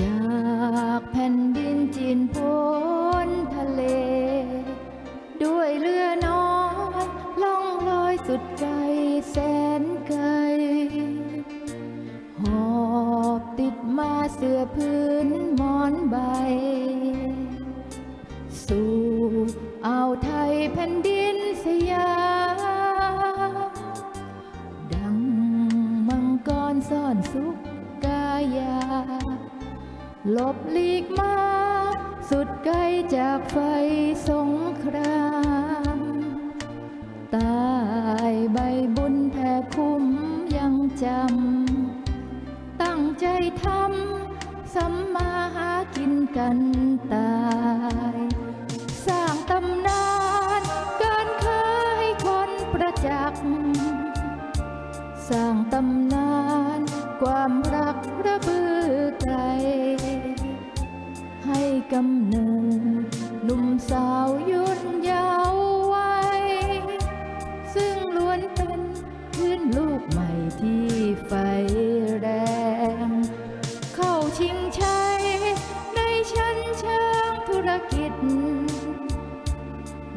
จากแผ่นดินจีนพ้นทะเล ด้วยเรือน้อยล่องลอยสุดไกลแสนไกล หอบติดมาเสื้อพื้นหมอนใบ สู่อ่าวไทยแผ่นดินสยามดังมังกรซ่อนสุขกายา หลบหลีกมา สุดไกลจากไฟสงครามตายใบบุญแผ่คุ้มยังจำ ตั้งใจทำสัมมาหากินกันตาย สร้างตำนานการค้าให้คนประจักษ์ สร้างตำนานความรักระบือกลให้ กำเนิดหนุ่มสาวยุ่นยาววัยซึ่งล้วนเป็นพื้นลูกใหม่ที่ไฟแรง เข้าชิงชัยในชั้นเชิงธุรกิจ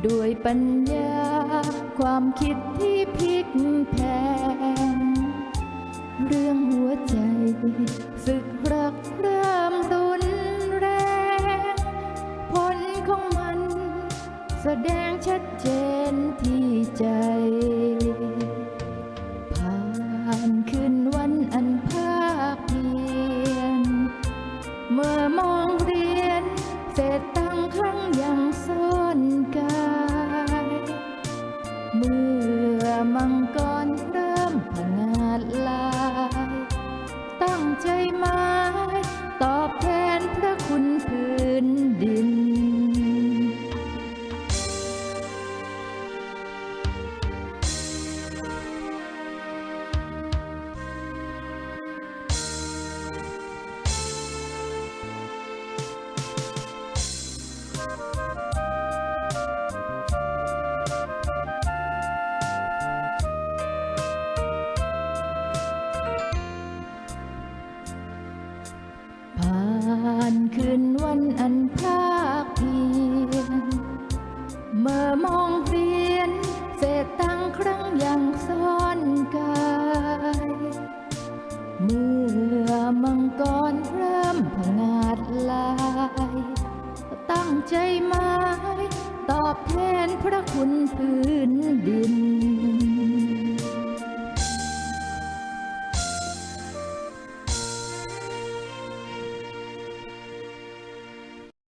ด้วยปัญญาความคิดที่พลิกแพง แสดงชัดเจนที่ใจ ผ่านคืนวันอันภาคเพียน เมื่อมองเรียน เศษตังครั้งยังซ่อนกาย เมื่อมังกรเริ่มผงาดลาย ตั้งใจมา อันภาคเพียนเมื่อมองเรียนเศษตังค์ครั้งยังซ่อนกายเมื่อมังกรเริ่มผงาดลาย ตั้งใจหมายตอบแทนพระคุณพื้นดิน